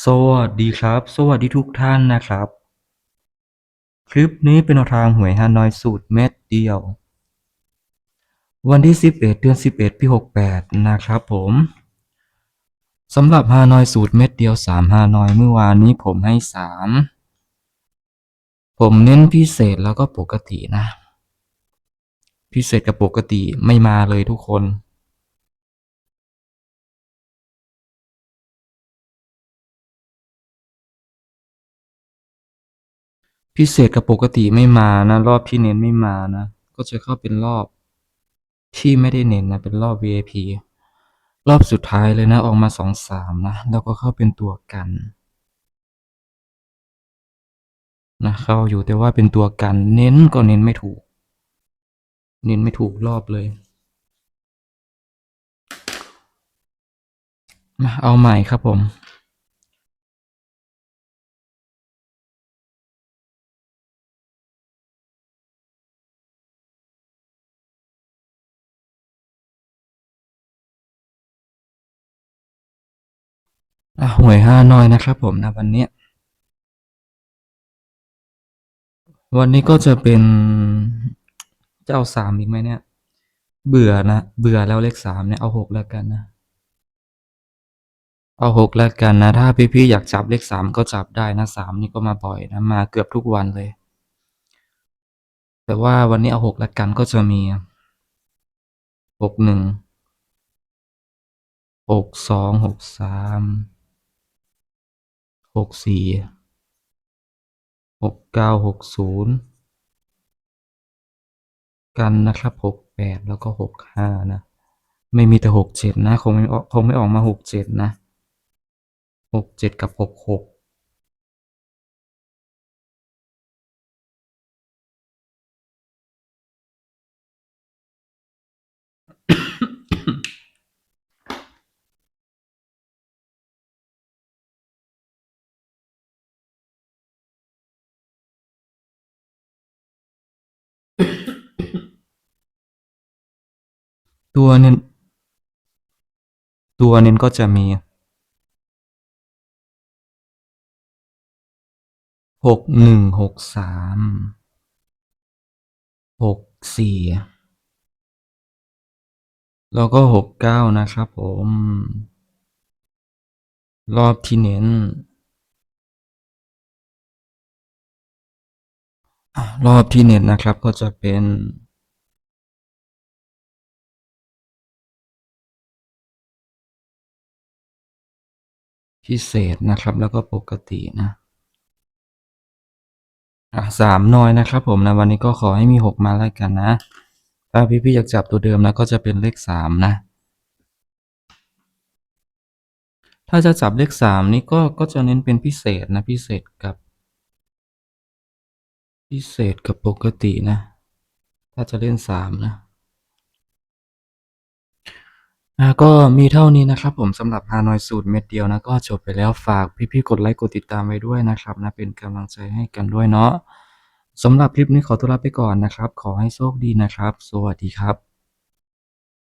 สวัสดีครับ สวัสดีทุกท่านนะครับ คลิปนี้เป็นทางหวยฮานอยสูตรเม็ดเดียว วันที่ 11 เดือน 11 ปี 68 นะครับผมสำหรับฮานอยสูตรเม็ดเดียว 3 ฮานอยเมื่อวานนี้ผมให้ 3 ผมเน้นพิเศษแล้วก็ปกตินะ พิเศษกับปกติไม่มาเลยทุกคน พิเศษกับปกติไม่มานะ รอบที่เน้นไม่มานะ ก็จะเข้าเป็นรอบที่ไม่ได้เน้นนะ เป็นรอบ VIP รอบสุดท้ายเลยนะ ออกมาสองสามนะ แล้วก็เข้าเป็นตัวกันนะเข้าอยู่แต่ว่าเป็นตัวกัน เน้นก็เน้นไม่ถูก เน้นไม่ถูกรอบเลยมาเอาใหม่ครับผม อะหวยห้าน้อยนะครับผมนะวันนี้ วันนี้ก็จะเป็นจะเอาสามอีกไหมเนี่ย เบื่อนะ เบื่อแล้วเลขสามเนี่ยเอาหกแล้วกันนะ เอาหกแล้วกันนะ ถ้าพี่ๆอยากจับเลขสามก็จับได้นะสามนี่ก็มาบ่อยนะมาเกือบทุกวันเลย แต่ว่าวันนี้เอาหกแล้วกันก็จะมีหกหนึ่งหกสองหกสาม หกสี่หกเก้าหกศูนย์กันนะครับหกแปดแล้วก็หกห้านะ ไม่มีแต่หกเจ็ดนะ คงไม่ออกคงไม่ออกมาหกเจ็ดนะหกเจ็ดกับหกหก ตัวเน้นตัวเน้นก็จะมีหกหนึ่งหกสามหกสี่แล้วก็หกเก้านะครับผม รอบที่เน้นรอบที่เน้นนะครับก็จะเป็น พิเศษนะครับแล้วก็ปกตินะอะสามน้อยนะครับผมนะวันนี้ก็ขอให้มีหกมาแล้วกันนะ ถ้าพี่ๆอยากจับตัวเดิมนะก็จะเป็นเลขสามนะ ถ้าจะจับเลขสามนี่ก็ก็จะเน้นเป็นพิเศษนะพิเศษกับ พิเศษกับปกตินะ ถ้าจะเล่นสามนะ อะก็มีเท่านี้นะครับผมสำหรับฮานอยสูตรเม็ดเดียวนะก็จบไปแล้วฝากพี่ๆกดไลค์กดติดตามไว้ด้วยนะครับนะเป็นกำลังใจให้กันด้วยเนาะสำหรับคลิปนี้ขอตัวลาไปก่อนนะครับ ขอให้โชคดีนะครับ สวัสดีครับ